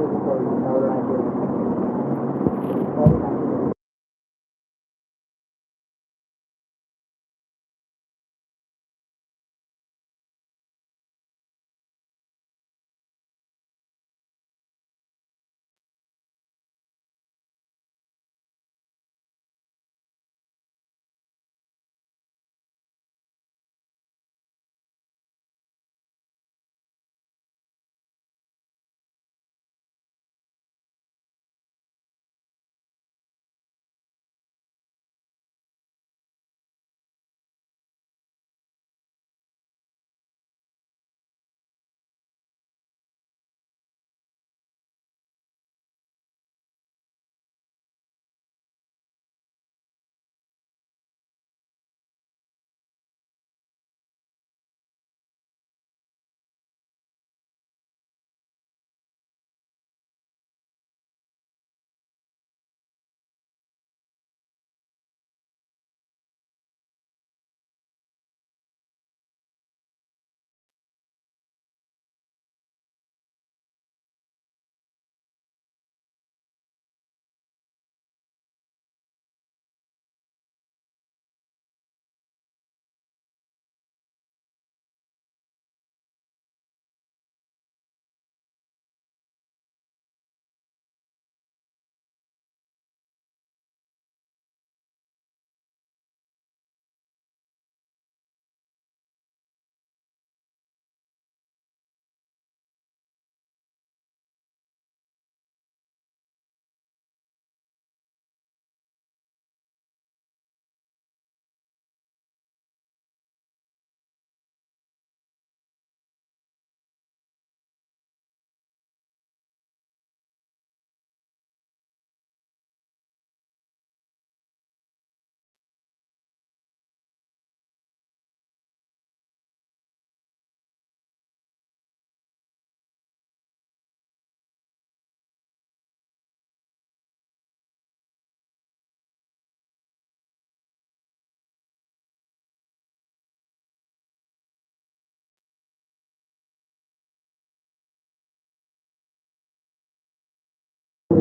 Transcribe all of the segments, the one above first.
Gracias.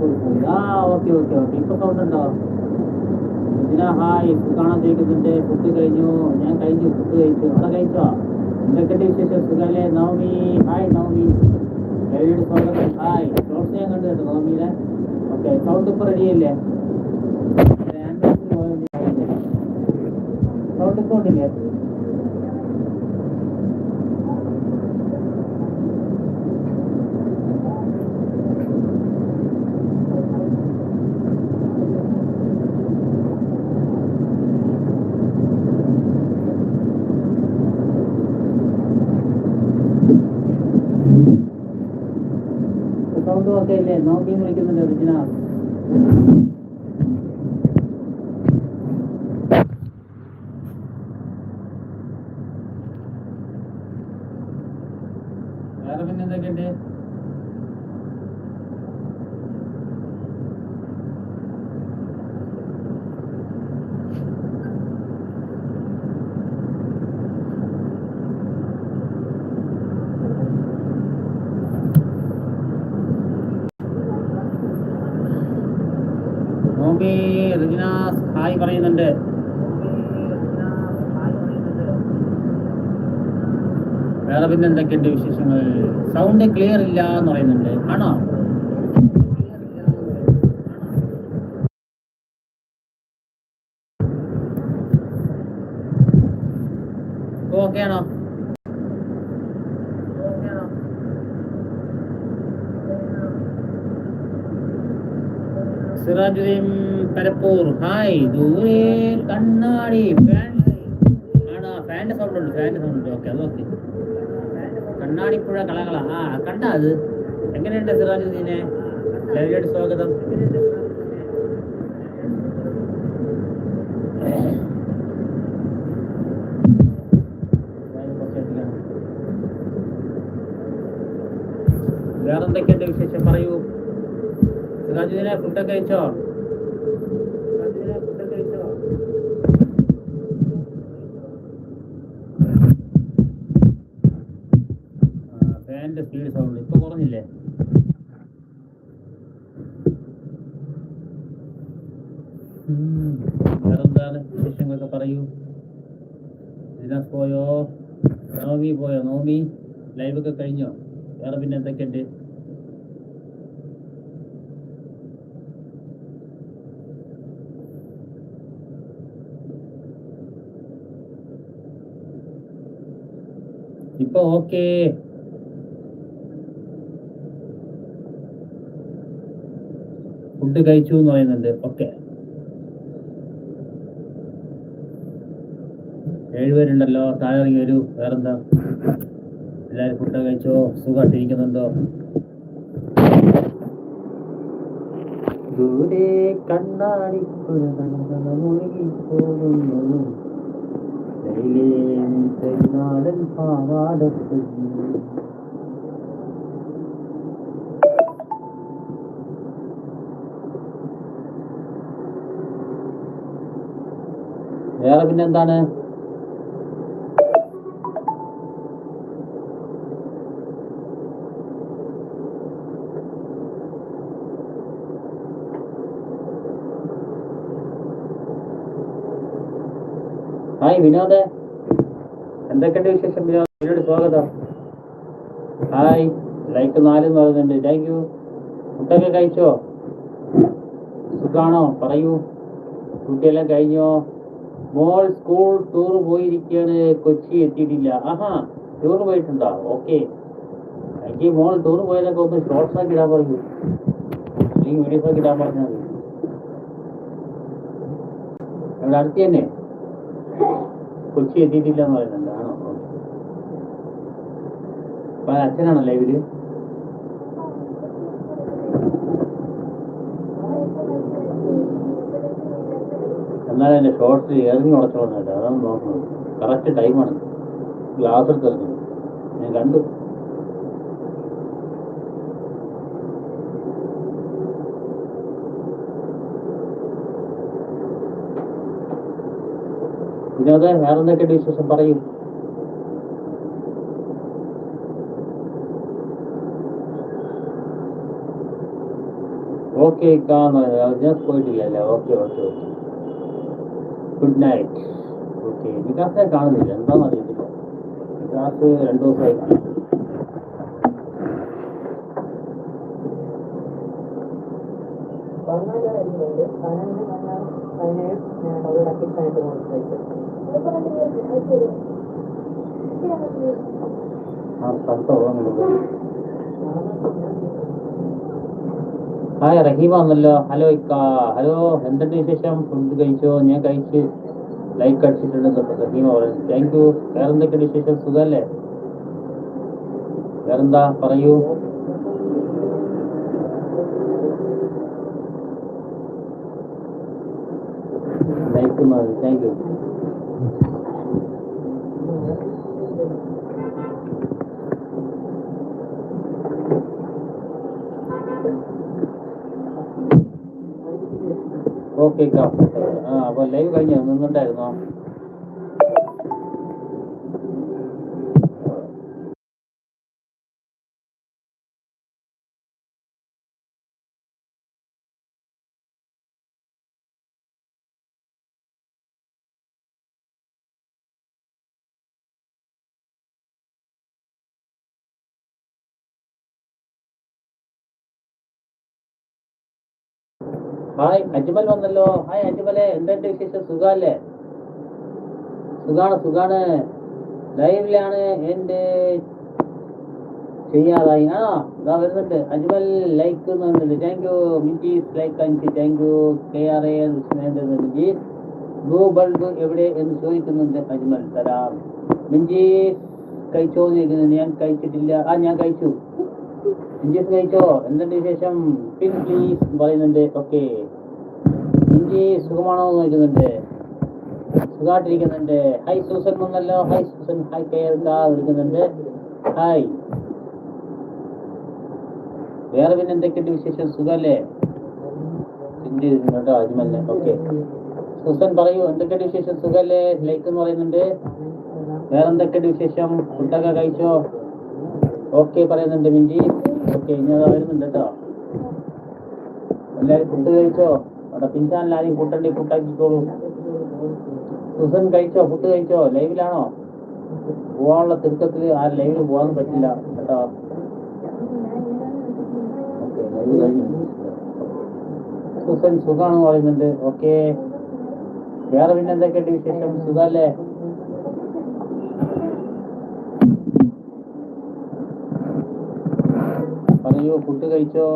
ആ okay okay okay. ഇപ്പൊ sound ഉണ്ടോ ഇതിനാ ഹായ് കാണാൻ ചോദിക്കുന്നുണ്ട് ഫുഡ് കഴിഞ്ഞു. ഞാൻ കഴിഞ്ഞു ഫുഡ് കഴിച്ചു. അവിടെ കഴിച്ചോ? എന്തൊക്കെയുണ്ട് വിശേഷം? സുഖല്ലേ? നവമി ഹായ് നവമി. ലൈവിയുടെ സ്വാഗതം. ഹായ്. ഷോർട്സ് ഞാൻ കണ്ടു കേട്ടോ നവമിയിലെ ഓക്കെ സൗണ്ട് ഇപ്പൊ റെഡിയല്ലേ സൗണ്ട് ഇപ്പൊ ഉണ്ടില്ലേ? സൗണ്ട് ഒക്കെ ഇല്ലേ നോക്കി വിളിക്കുന്നുണ്ട് റിജിന വേറെ പിന്നെ എന്തൊക്കെയുണ്ട് നോമ്പി റിജിനാസ് ഹായ് പറയുന്നുണ്ട്. വേറെ പിന്നെ എന്തൊക്കെയുണ്ട് വിശേഷങ്ങൾ? സൗണ്ട് ക്ലിയർ ഇല്ല എന്ന് പറയുന്നുണ്ട്. ആണോ? ഓക്കെ ആണോ? സിറാജുദ്ദീൻ പരപ്പൂർ ഹായ് ദൂരെ കണ്ണാടി ഫാൻ ആണോ ഫാന്റെ സൗണ്ട് ഉണ്ട് ഫാന്റെ സൗണ്ട് ഉണ്ട് ഓക്കെ അത് ഓക്കെ കണ്ണാടിപ്പുഴ കളകള ആ കണ്ട അത് എങ്ങനെയുണ്ട് സിറാജുദ്ദീനെ ലൈവിലോട്ട് സ്വാഗതം വേറെന്തൊക്കെയുണ്ട് വിശേഷം പറയൂ സിറാജുദ്ദീനെ ഫുഡൊക്കെ കഴിച്ചോ? കുറഞ്ഞില്ലേ? പോയോ? നോമി പോയോ? നോമി? ലൈവൊക്കെ കഴിഞ്ഞോ? വേറെ പിന്നെ എന്തൊക്കെയുണ്ട്? ഇപ്പൊ ഓക്കേ ഫുഡ് കഴിച്ചു എന്ന് പറയുന്നുണ്ട്. ഓക്കെ ഏഴുപേരുണ്ടല്ലോ. താഴെ ഇറങ്ങി വരൂ. വേറെന്താ? എല്ലാവരും ഫുഡ് കഴിച്ചോ? സുഖമായിട്ടിരിക്കുന്നുണ്ടോ? ദൂരെ കണ്ണാടി മുഴുകിപ്പോകുന്നു ലൈലേൻ തെന്നാടൻ പാവാടത്തുന്നു വേറെ പിന്നെ എന്താണ് ഹായ് വിനോദ. എന്തൊക്കെയുണ്ട് വിശേഷം വിനോദ ഇതിനോട് സ്വാഗതം. ഹായ്. ലൈക്ക് നാല് പറയുന്നുണ്ട്. താങ്ക് യു ഫുഡൊക്കെ കഴിച്ചോ? സുഖാണോ? പറയൂ. കുട്ടിയെല്ലാം കഴിഞ്ഞോ? മോൾ സ്കൂൾ ടൂർ പോയിരിക്കുകയാണ് കൊച്ചി എത്തിയിട്ടില്ല. ആഹാ ടൂർ പോയിട്ടുണ്ടോ? ഓക്കെ എനിക്ക് മോൾ ടൂർ പോയതൊക്കെ ഒന്ന് ഷോർട്സ് ആക്കി ഇടാൻ പറഞ്ഞു. അല്ലെങ്കിൽ വീഡിയോസ് ആക്കി ഇടാൻ പറഞ്ഞാൽ മതി. ഇവിടെ അടുത്ത് തന്നെ? കൊച്ചി എത്തിയിട്ടില്ല എന്ന് പറയുന്നുണ്ട്. ആണോ. അപ്പൊ അച്ഛനാണല്ലേ ഇവർ? എന്നാലും എന്റെ ഷോർട്സ് എറിഞ്ഞു ഉടച്ചോളുന്നുണ്ട് അതാണ് നോക്കുന്നത്. കറക്റ്റ് ടൈമാണ്. ഗ്ലാസ് എടുത്തിറങ്ങുന്നത് ഞാൻ കണ്ടു. വിനോദ വേറെ എന്തൊക്കെയുണ്ട് വിശേഷം പറയും ഓക്കെ ഞാൻ പോയിട്ടില്ലല്ലേ. Okay okay okay good night okay വികാസെ കാണുന്നില്ല. എന്താണെന്ന് അറിയത്തില്ല വികാസ് രണ്ടു ദിവസമായി കാണും പതിനാലായിരുന്നുണ്ട് പതിനഞ്ച് പതിനാറ് പതിനേഴ് ഞാൻ ആ സ്ഥലത്ത് ഓർമ്മയുള്ളത് ഹായ് റഹീമ ആണല്ലോ ഹലോ ഇക്ക. ഹലോ എന്തുണ്ട് വിശേഷം? ഫുഡ് കഴിച്ചോ? ഞാൻ കഴിച്ച് ലൈക്ക് അടിച്ചിട്ടുണ്ട് റഹീമ പറഞ്ഞു താങ്ക് യു വേറെന്തൊക്കെയുണ്ട് വിശേഷം? സുഖല്ലേ? വേറെന്താ? പറയൂ. ലൈക്ക് താങ്ക് യു ഓക്കെ ആ അപ്പൊ ലൈവ് കഴിഞ്ഞോ നിന്നുണ്ടായിരുന്നോ ഹായ് അജ്മൽ വന്നല്ലോ. ഹായ് അജ്മലെ. എന്തുണ്ട് വിശേഷം? സുഖല്ലേ സുഖാണ് സുഖാണ്. ലൈവിലാണ് എന്റെ ചെയ്യാറായി ആ ഇതാ വരുന്നുണ്ട്. അജ്മൽ ലൈക്ക് താങ്ക് യു മിന്റീസ് ലൈക്ക് അഞ്ച് thank you K R A മിന്റീസ് blue bulb എവിടെ എന്ന് ചോദിക്കുന്നുണ്ട് അജ്മൽ. തരാം. മിന്റീസ് കഴിച്ചോ ഞാൻ കഴിച്ചിട്ടില്ല. ആ ഞാൻ കഴിച്ചു. ഇഞ്ചസ് കഴിച്ചോ എന്തുണ്ട് വിശേഷം? പിൻ പ്ലീസ് പറയുന്നുണ്ട്. ഓക്കെ ഇഞ്ചി സുഖമാണോ എന്ന് ചോദിക്കുന്നുണ്ട്. സുഖമായിട്ടിരിക്കുന്നുണ്ട്. ഹൈ സൂസൻ വന്നല്ലോ. Hi Susan. ഹൈ കെയർ വിളിക്കുന്നുണ്ട്. ഹായ് വേറെ പിന്നെ എന്തൊക്കെയുണ്ട് വിശേഷം? സുഖല്ലേ ഇഞ്ചി കേട്ടോ. ഓക്കെ സൂസൻ പറയൂ. എന്തൊക്കെയുണ്ട് വിശേഷം? സുഖല്ലേ ലൈക്ക് എന്ന് പറയുന്നുണ്ട്. വേറെ എന്തൊക്കെയുണ്ട് വിശേഷം? ഫുഡൊക്കെ കഴിച്ചോ? ഓക്കെ പറയുന്നുണ്ട് മിഞ്ചി ഓക്കെ ഇനി അതാ വരുന്നുണ്ട് കേട്ടോ എല്ലാവരും ഫുഡ് കഴിച്ചോ അവിടെ പിൻചാനൽ ആരെയും ഫുഡുണ്ടെങ്കിൽ ഫുഡാക്കിക്കോളൂ സുസൻ കഴിച്ചോ? ഫുഡ് കഴിച്ചോ? ലൈവിലാണോ? പോവാനുള്ള തിടുക്കത്തിൽ ആ ലൈവിൽ പോകാൻ പറ്റില്ല കേട്ടോ. സുസൻ സുഖാണെന്ന് പറയുന്നുണ്ട്. ഓക്കെ. വേറെ പിന്നെ എന്തൊക്കെയുണ്ട് വിശേഷം? സുഖല്ലേ? പറയൂ ഫുഡ് കഴിച്ചോ?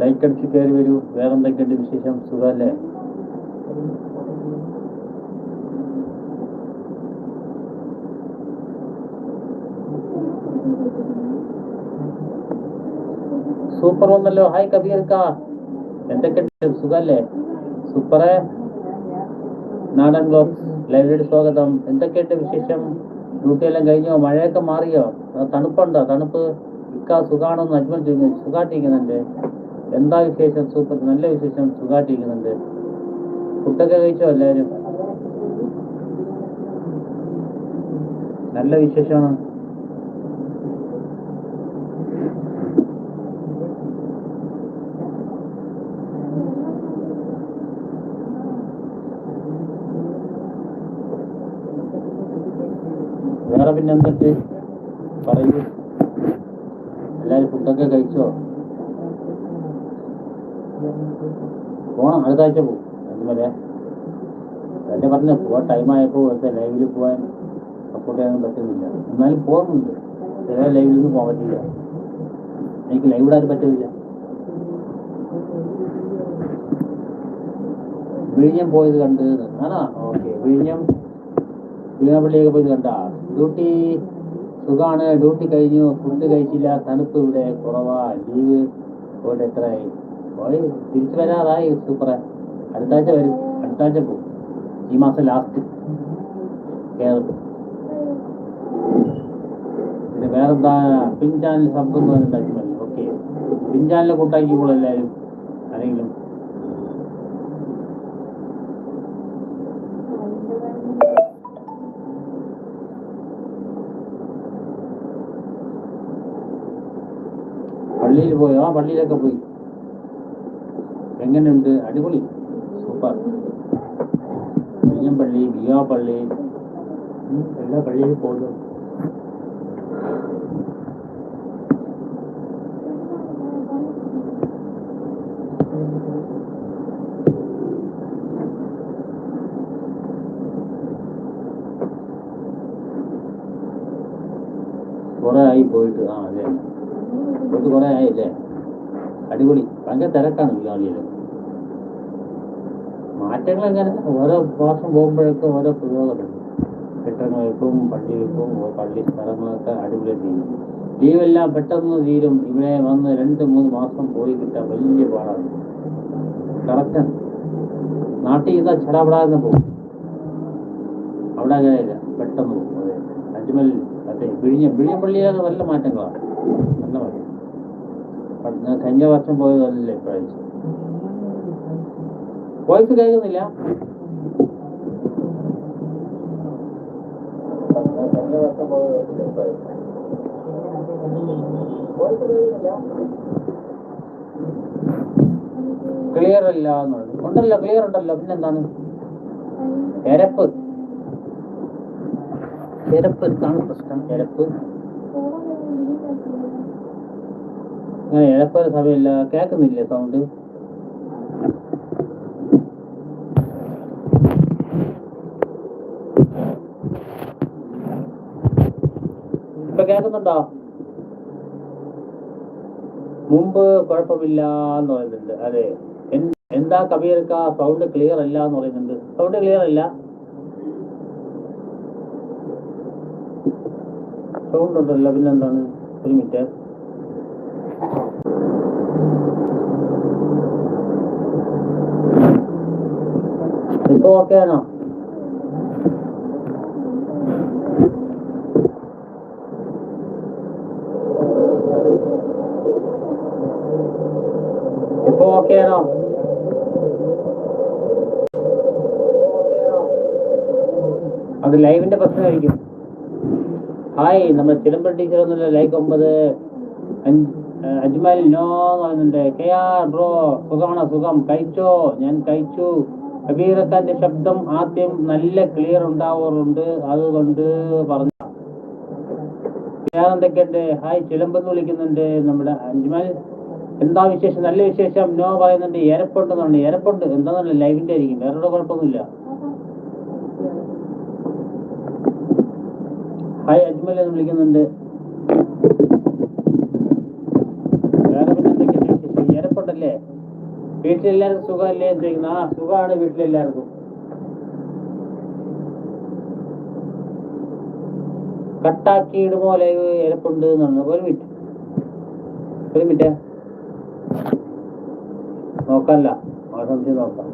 ലൈക്ക് അടിച്ച് കയറി വരൂ. വേറെ എന്തൊക്കെയുണ്ട് വിശേഷം? സുഖല്ലേ സൂപ്പർ വന്നല്ലോ. ഹായ് കബീർ കാ എന്തൊക്കെയുണ്ട് സുഖല്ലേ? സൂപ്പറേ. നാടൻ ബ്ലോഗ്സ് ലൈബ്രറി സ്വാഗതം. എന്തൊക്കെയുണ്ട് വിശേഷം? ഡ്യൂട്ടി എല്ലാം കഴിഞ്ഞോ? മഴയൊക്കെ മാറിയോ? തണുപ്പുണ്ടോ? തണുപ്പ്? ഇക്ക സുഖാണോന്ന് അജ്മൽ ചോദിക്കുന്നു. സുഖാട്ടിരിക്കുന്നുണ്ട് എന്താ വിശേഷം? സൂപ്പർ. നല്ല വിശേഷം. സുഖാട്ടിരിക്കുന്നുണ്ട് ഫുഡൊക്കെ കഴിച്ചോ എല്ലാവരും? നല്ല വിശേഷമാണ് വേറെ പിന്നെ എന്തൊക്കെ പറയൂ. എല്ലാവരും ഫുഡൊക്കെ കഴിച്ചോ? പോണം അടുത്ത ആഴ്ച പോകും അതുപോലെ തന്നെ പറഞ്ഞ പോവാൻ ടൈമായപ്പോൾ പക്ഷേ ലൈവിൽ പോകാൻ സപ്പോർട്ട് ചെയ്യാൻ പറ്റുന്നില്ല. എന്നാലും പോകുന്നുണ്ട് ചില ലൈവിലൊന്നും പോകാൻ പറ്റില്ല എനിക്ക് ലൈവ് ഇടാൻ പറ്റുന്നില്ല വിഴിഞ്ഞം പോയത് കണ്ട്. ആണോ? ഓക്കെ വിഴിഞ്ഞം വീണപ്പള്ളിയൊക്കെ പോയി കണ്ട. ഡ്യൂട്ടി സുഖാണ്. ഡ്യൂട്ടി കഴിഞ്ഞു. ഫുഡ് കഴിച്ചില്ല. തണുപ്പ് ഇവിടെ കുറവാ. ലീവ് പോയിട്ട് എത്രയായി? പോയി. തിരിച്ചു വരാറായി സൂപ്പറെ. അടുത്താഴ്ച വരും. അടുത്താഴ്ച പോകും. ഈ മാസം ലാസ്റ്റ് കേരളത്തിൽ. പിന്നെ വേറെന്താ? പിൻ ചാനൽ സബ് എന്ന് പറഞ്ഞിട്ടുണ്ടാക്കി മതി ഓക്കെ. പിൻ ചാനൽ കൂട്ടാക്കിക്കോളൂ എല്ലാവരും. ആരെങ്കിലും പള്ളിയിൽ പോയോ ആ പള്ളിയിലൊക്കെ പോയി എങ്ങനെയുണ്ട് അടിപൊളി സൂപ്പർ പള്ളി ബിയോ പള്ളി ഉം, എല്ലാ പള്ളിയിൽ പോകുന്നു കുറെ ആയി പോയിട്ട് ആ അതെ പോയിട്ട് കുറെ ആയില്ലേ? അടിപൊളി. ഭയങ്കര തിരക്കാണ് ബിഹാറിയിൽ മാറ്റങ്ങൾ എങ്ങനെ ഓരോ വർഷം പോകുമ്പോഴൊക്കെ ഓരോ പുരോഗതി കെട്ടിടങ്ങൾക്കും പള്ളികൾക്കും പള്ളി സ്ഥലങ്ങളൊക്കെ അടിപൊളിയായിട്ട് ചെയ്യും ലീവെല്ലാം പെട്ടെന്ന് തീരും. ഇവിടെ വന്ന് രണ്ട് മൂന്ന് മാസം പോയി കിട്ടാൻ വലിയ പാടാണ്. കറക്റ്റാണ് നാട്ടിൽ ഇതാ ചടാപടാന്ന് പോകും. അവിടെ അങ്ങനെയില്ല. പെട്ടെന്ന് പോകും. അതെ. അജ്മൽ അതെ. പിഴിഞ്ഞ വിഴിഞ്ഞപ്പള്ളിയിലൊക്കെ നല്ല മാറ്റങ്ങളാണ് നല്ല മാറ്റം പണ്ട് ഞാൻ കഴിഞ്ഞ വർഷം പോയതല്ലേ ഇപ്രാവശ്യം വോയിസ് കേൾക്കുന്നില്ല? ക്ലിയർ അല്ല എന്നുള്ളത്. ഉണ്ടല്ലോ ക്ലിയർ ഉണ്ടല്ലോ. പിന്നെന്താണ്? എരപ്പ് എരപ്പ് എന്താണ് പ്രശ്നം. എരപ്പ് എരപ്പൊരു സമയമില്ല കേൾക്കുന്നില്ലേ സൗണ്ട് ഇപ്പൊ കേൾക്കുന്നുണ്ടോ? മുമ്പ് കുഴപ്പമില്ല എന്ന് പറയുന്നുണ്ട്. അതെ. എന്താ കബീർക്ക സൗണ്ട് ക്ലിയർ അല്ല എന്ന് പറയുന്നുണ്ട്. സൗണ്ട് ക്ലിയർ അല്ല. സൗണ്ട് ഉണ്ടല്ലോ. പിന്നെന്താണ്? ഒരു മിനിറ്റ് ആണോ ഇപ്പൊ ഓക്കെയാണോ അത് ലൈവിന്റെ പ്രശ്നമായിരിക്കും. ഹായ് നമ്മൾ ചിലമ്പൽ ടീച്ചർ ഒന്നുമില്ല. ലൈക്ക് ഒമ്പത്. അജ്മൽ നോ എന്ന് പറയുന്നുണ്ട്. കെ ആർ ബ്രോ സുഖമാണോ? സുഖം. കഴിച്ചോ? ഞാൻ കഴിച്ചു. കബീറക്കാന്റെ ശബ്ദം ആദ്യം നല്ല ക്ലിയർ ഉണ്ടാവാറുണ്ട്. അതുകൊണ്ട് പറഞ്ഞു. വേറെ എന്തൊക്കെയുണ്ട് ഹായ് ചിലമ്പെന്ന് വിളിക്കുന്നുണ്ട് നമ്മുടെ അജ്മൽ എന്താ വിശേഷം? നല്ല വിശേഷം. നോ പറയുന്നുണ്ട് ഏരപ്പുണ്ട് എന്നുണ്ട് ഏരപ്പുണ്ട്? എന്താന്നല്ല ലൈവിന്റെ ആയിരിക്കും. വേറെ കുഴപ്പമൊന്നുമില്ല. ഹായ് അജ്മൽ എന്ന് വിളിക്കുന്നുണ്ട് വേറെ പിന്നെ എന്തൊക്കെയുണ്ട് വിശേഷം എരപ്പുണ്ടല്ലേ വീട്ടിലെല്ലാവർക്കും സുഖമല്ലേ എന്ന് ചോദിക്കുന്നു. ആ സുഖമാണ് വീട്ടിലെല്ലാവർക്കും. കട്ടാക്കി പോലെ ലൈവ് എരപ്പുണ്ട് എന്നാണ്. ഒരു മിനിറ്റ് ഒരു മിനിറ്റ് നോക്കല്ല സംശയം നോക്കാം.